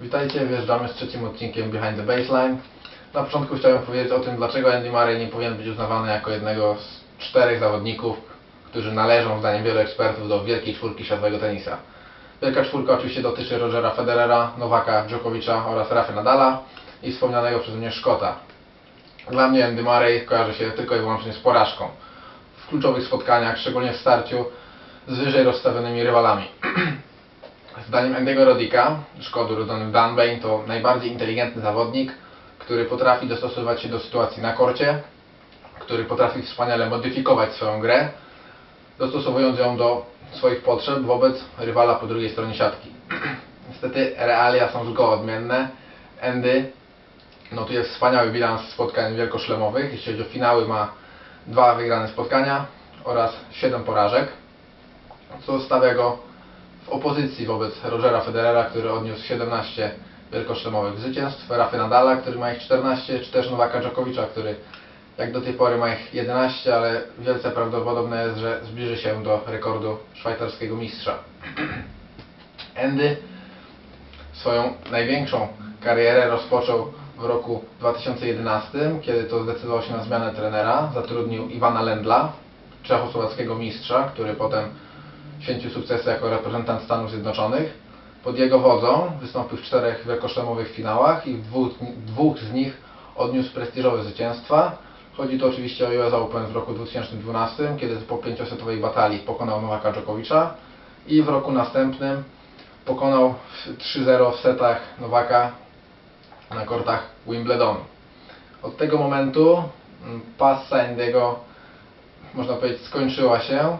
Witajcie, wjeżdżamy z trzecim odcinkiem Behind the Baseline. Na początku chciałem powiedzieć o tym, dlaczego Andy Murray nie powinien być uznawany jako jednego z czterech zawodników, którzy należą, zdaniem wielu ekspertów, do wielkiej czwórki światowego tenisa. Wielka czwórka oczywiście dotyczy Rogera Federera, Nowaka Djokovicza oraz Rafa Nadala i wspomnianego przeze mnie Szkota. Dla mnie Andy Murray kojarzy się tylko i wyłącznie z porażką. W kluczowych spotkaniach, szczególnie w starciu z wyżej rozstawionymi rywalami. Zdaniem Andy'ego Rodika, Szkodu rodzony Dunbane, to najbardziej inteligentny zawodnik, który potrafi dostosować się do sytuacji na korcie, który potrafi wspaniale modyfikować swoją grę, dostosowując ją do swoich potrzeb wobec rywala po drugiej stronie siatki. Niestety realia są zgoła odmienne. Andy notuje wspaniały bilans spotkań wielkoszlemowych. Jeśli chodzi o finały, ma dwa wygrane spotkania oraz 7 porażek, co stawia go w opozycji wobec Rogera Federera, który odniósł 17 wielkoszlemowych zwycięstw, Rafy Nadala, który ma ich 14, czy też Nowaka Dżokowicza, który jak do tej pory ma ich 11, ale wielce prawdopodobne jest, że zbliży się do rekordu szwajcarskiego mistrza. Andy swoją największą karierę rozpoczął w roku 2011, kiedy to zdecydował się na zmianę trenera. Zatrudnił Iwana Lendla, czechosłowackiego mistrza, który potem święcił sukcesy jako reprezentant Stanów Zjednoczonych. Pod jego wodzą wystąpił w czterech wielkoszlemowych finałach i w dwóch, dwóch z nich odniósł prestiżowe zwycięstwa. Chodzi tu oczywiście o US Open w roku 2012, kiedy po pięciosetowej batalii pokonał Nowaka Dżokowicza i w roku następnym pokonał w 3-0 w setach Nowaka na kortach Wimbledonu. Od tego momentu mm, pasa Indy'ego można powiedzieć skończyła się.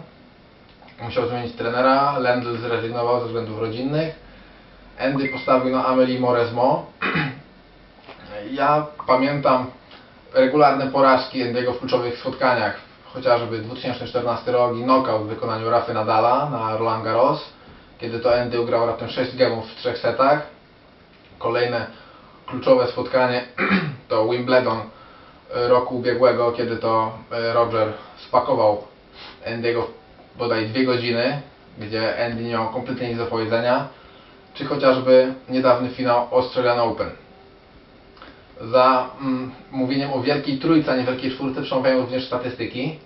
Musiał zmienić trenera, Lendl zrezygnował ze względów rodzinnych. Andy postawił na Amelie Moresmo. Ja pamiętam regularne porażki Andy'ego w kluczowych spotkaniach, chociażby 2014 rok i knockout w wykonaniu Rafy Nadala na Roland Garros, kiedy to Andy ugrał raptem 6 gemów w trzech setach. Kolejne kluczowe spotkanie to Wimbledon e, roku ubiegłego, kiedy to e, Roger spakował Andy'ego w bodaj dwie godziny, gdzie Andy nie miał kompletnie nic do powiedzenia, czy chociażby niedawny finał Australian Open. Za mm, mówieniem o wielkiej trójce, a nie wielkiej czwórce przemawiają również statystyki.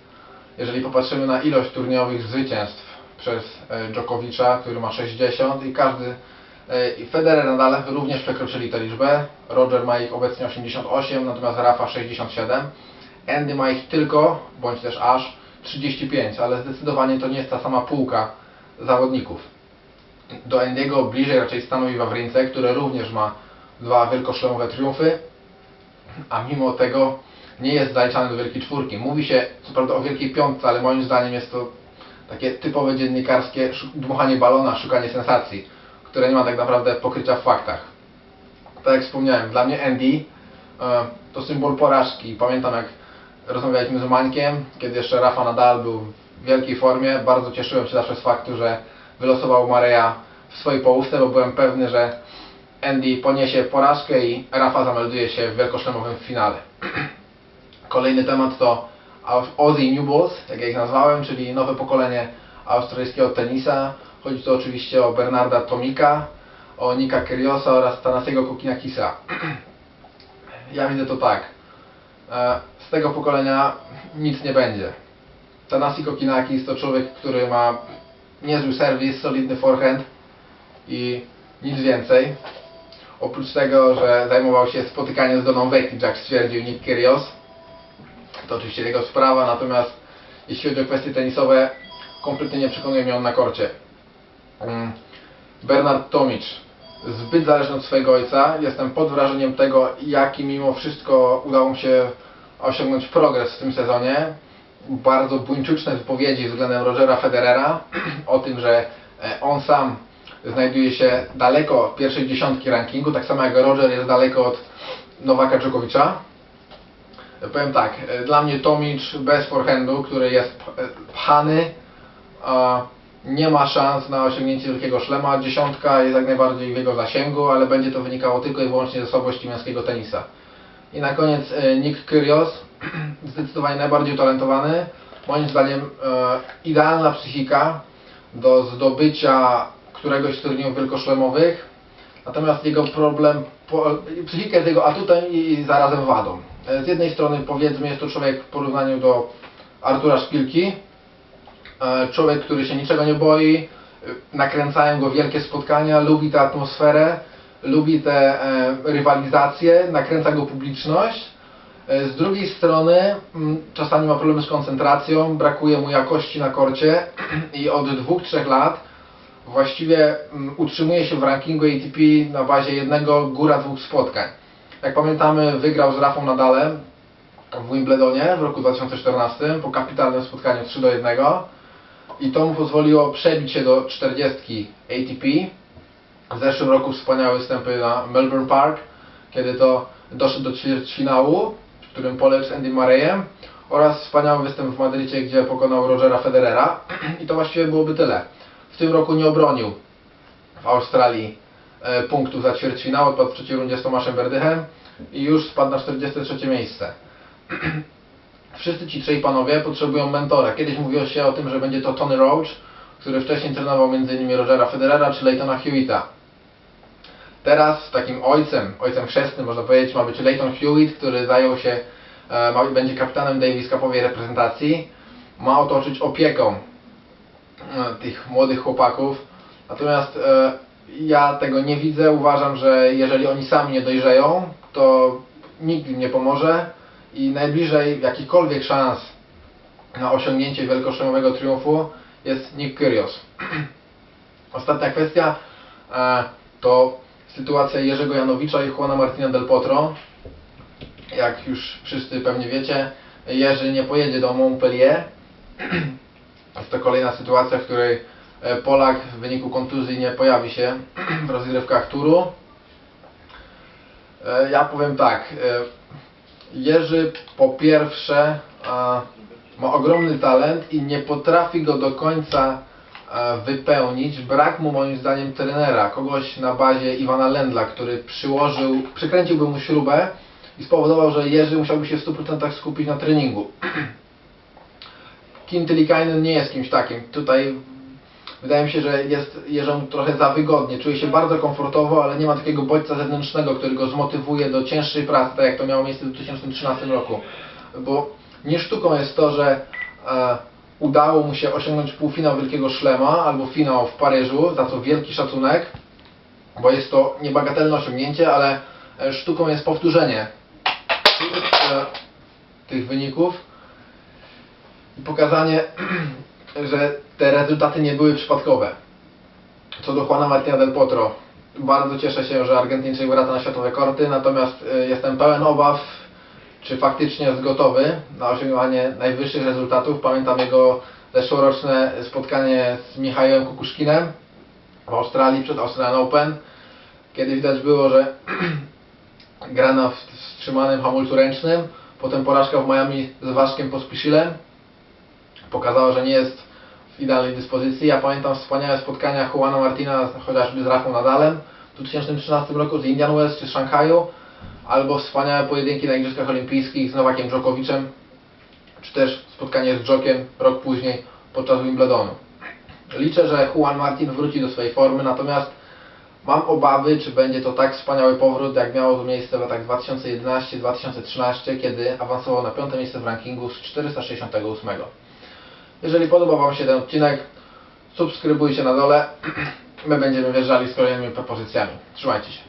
Jeżeli popatrzymy na ilość turniejowych zwycięstw przez e, Dżokowicza, który ma 60 i każdy e, i Federer Nadal również przekroczyli tę liczbę. Roger ma ich obecnie 88, natomiast Rafa 67. Andy ma ich tylko, bądź też aż 35, ale zdecydowanie to nie jest ta sama półka zawodników. Do Andy'ego bliżej raczej stanowi Wawrince, który również ma dwa wielkoszlemowe triumfy, a mimo tego nie jest zaliczany do Wielkiej Czwórki. Mówi się co prawda o Wielkiej Piątce, ale moim zdaniem jest to takie typowe dziennikarskie dmuchanie balona, szukanie sensacji, które nie ma tak naprawdę pokrycia w faktach. Tak jak wspomniałem, dla mnie Andy e, to symbol porażki. Pamiętam jak rozmawialiśmy z Mańkiem, kiedy jeszcze Rafa Nadal był w wielkiej formie. Bardzo cieszyłem się zawsze z faktu, że wylosował Mareja w swojej połówce, bo byłem pewny, że Andy poniesie porażkę i Rafa zamelduje się w wielkoszlemowym finale. Kolejny temat to Aussie New Bulls, jak ja ich nazwałem, czyli nowe pokolenie australijskiego tenisa. Chodzi tu oczywiście o Bernarda Tomika, o Nika Kyriosa oraz Tanasiego Kokinakisa. Ja widzę to tak. E, Z tego pokolenia nic nie będzie. Tanasi Kokinakis to człowiek, który ma niezły serwis, solidny forehand i nic więcej. Oprócz tego, że zajmował się spotykaniem z Doną Vekic, jak stwierdził Nick Kyrgios, to oczywiście jego sprawa, natomiast jeśli chodzi o kwestie tenisowe, kompletnie nie przekonuje mnie on na korcie. Mm, Bernard Tomic, zbyt zależny od swojego ojca. Jestem pod wrażeniem tego, jaki mimo wszystko udało mu się osiągnąć progres w tym sezonie. Bardzo buńczuczne wypowiedzi względem Rogera Federera o tym, że e, on sam znajduje się daleko pierwszej dziesiątki rankingu, tak samo jak Roger jest daleko od Nowaka Dżokowicza. Powiem tak, e, dla mnie Tomic bez forehandu, który jest e, pchany, nie ma szans na osiągnięcie wielkiego szlema. Dziesiątka jest jak najbardziej w jego zasięgu, ale będzie to wynikało tylko i wyłącznie ze słabości męskiego tenisa. I na koniec e, Nick Kyrgios, zdecydowanie najbardziej utalentowany. Moim zdaniem e, idealna psychika do zdobycia któregoś z turniejów wielkoszlemowych. Natomiast jego problem, psychika jest jego atutem i zarazem wadą. E, Z jednej strony powiedzmy jest to człowiek w porównaniu do Artura Szpilki, człowiek, który się niczego nie boi, e, nakręcają go wielkie spotkania, lubi tę atmosferę, lubi te e, rywalizacje, nakręca go publiczność. E, Z drugiej strony mm, czasami ma problemy z koncentracją, brakuje mu jakości na korcie i od dwóch, trzech lat właściwie mm, utrzymuje się w rankingu ATP na bazie jednego, góra dwóch spotkań. Jak pamiętamy, wygrał z Rafą Nadalem w Wimbledonie w roku 2014 po kapitalnym spotkaniu 3 do 1 i to mu pozwoliło przebić się do 40 ATP. W zeszłym roku wspaniałe występy na Melbourne Park, kiedy to doszedł do ćwierćfinału, w którym poległ z Andy Murrayem oraz wspaniały występ w Madrycie, gdzie pokonał Rogera Federera i to właściwie byłoby tyle. W tym roku nie obronił w Australii e, punktów za ćwierćfinał, odpadł w trzeciej rundzie z Tomaszem Berdychem i już spadł na 43 miejsce. Wszyscy ci trzej panowie potrzebują mentora. Kiedyś mówiło się o tym, że będzie to Tony Roach, który wcześniej trenował m.in. Rogera Federera czy Leightona Hewitta. Teraz takim ojcem, ojcem chrzestnym można powiedzieć, ma być Leighton Hewitt, który zajął się, e, ma, będzie kapitanem Davis Cupowej reprezentacji. Ma otoczyć opieką e, tych młodych chłopaków. Natomiast e, ja tego nie widzę. Uważam, że jeżeli oni sami nie dojrzeją, to nikt im nie pomoże i najbliżej jakichkolwiek szans na osiągnięcie wielkoszlemowego triumfu jest Nick Kyrgios. Ostatnia kwestia e, to sytuacja Jerzego Janowicza i Juana Martina del Potro. Jak już wszyscy pewnie wiecie, Jerzy nie pojedzie do Montpellier. Jest to kolejna sytuacja, w której e, Polak w wyniku kontuzji nie pojawi się w rozgrywkach turu. E, Ja powiem tak. Jerzy po pierwsze ma ogromny talent i nie potrafi go do końca e, wypełnić. Brak mu moim zdaniem trenera, kogoś na bazie Iwana Lendla, który przyłożył, przykręciłby mu śrubę i spowodował, że Jerzy musiałby się w 100% skupić na treningu. Kim Tylikainen nie jest kimś takim. Tutaj wydaje mi się, że jest Jerzemu trochę za wygodnie. Czuje się bardzo komfortowo, ale nie ma takiego bodźca zewnętrznego, który go zmotywuje do cięższej pracy, tak jak to miało miejsce w 2013 roku. Bo nie sztuką jest to, że e, udało mu się osiągnąć półfinał Wielkiego Szlema albo finał w Paryżu, za co wielki szacunek, bo jest to niebagatelne osiągnięcie, ale e, sztuką jest powtórzenie e, tych wyników i pokazanie, że te rezultaty nie były przypadkowe. Co do Juana Martina del Potro, bardzo cieszę się, że Argentyńczyk wraca na światowe korty, natomiast y, jestem pełen obaw, czy faktycznie jest gotowy na osiąganie najwyższych rezultatów. Pamiętam jego zeszłoroczne spotkanie z Michałem Kukuszkinem w Australii przed Australian Open, kiedy widać było, że gra na wstrzymanym hamulcu ręcznym, potem porażka w Miami z Waszkiem Pospiszilem, pokazała, że nie jest idealnej dyspozycji. Ja pamiętam wspaniałe spotkania Juana Martina chociażby z Rafą Nadalem w 2013 roku z Indian Wells czy z Szanghaju, albo wspaniałe pojedynki na Igrzyskach Olimpijskich z Nowakiem Dżokowiczem, czy też spotkanie z Dżokiem rok później podczas Wimbledonu. Liczę, że Juan Martin wróci do swojej formy, natomiast mam obawy, czy będzie to tak wspaniały powrót, jak miało to miejsce w latach 2011-2013, kiedy awansował na piąte miejsce w rankingu z 468. Jeżeli podobał Wam się ten odcinek, subskrybujcie na dole. My będziemy wjeżdżali z kolejnymi propozycjami. Trzymajcie się.